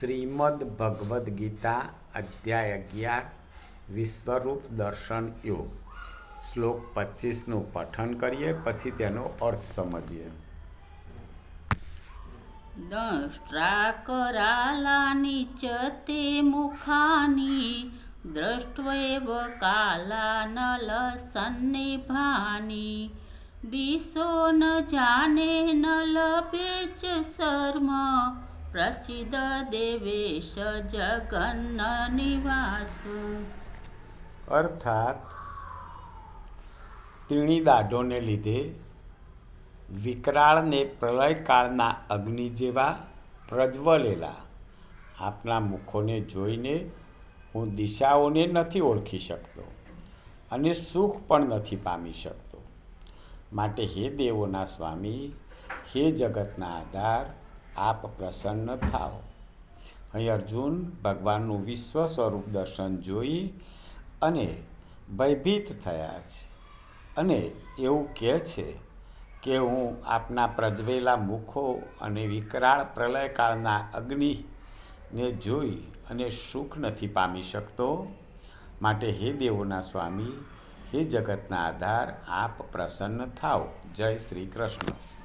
શ્રીમદ ભગવદ્ ગીતા અધ્યાય અગિયાર, વિશ્વરૂપ દર્શન યોગ. શ્લોક પચીસનું પઠન કરીએ, પછી તેનો અર્થ સમજીએ. દષ્ટ્રાકરાલાની ચ તે મુખાની, દ્રષ્ટ્વૈવ કાલાનલસન્નિભાની ભાની. દિશો ન જાને ન લભે ચ શર્મ પ્રસિદ્ધ દેવેશ જગન નિવાસુ. અર્થાત ત્રીણી દાઢોને લીધે વિકરાળને પ્રલયકાળના અગ્નિ જેવા પ્રજ્વલેલા આપના મુખોને જોઈને હું દિશાઓને નથી ઓળખી શકતો અને સુખ પણ નથી પામી શકતો. માટે હે દેવોના સ્વામી, હે જગતના આધાર આપ પ્રસન્ન થાઓ. અહીં અર્જુન, ભગવાનનું વિશ્વ સ્વરૂપ દર્શન જોઈ અને ભયભીત થયા છે. અને એવું કહે છે કે હું આપના પ્રજવેલા મુખો અને વિકરાળ પ્રલયકાળના અગ્નિને જોઈ અને સુખ નથી પામી શકતો. માટે હે દેવોના સ્વામી, હે જગતના આધાર, આપ પ્રસન્ન થાઓ. જય શ્રી કૃષ્ણ.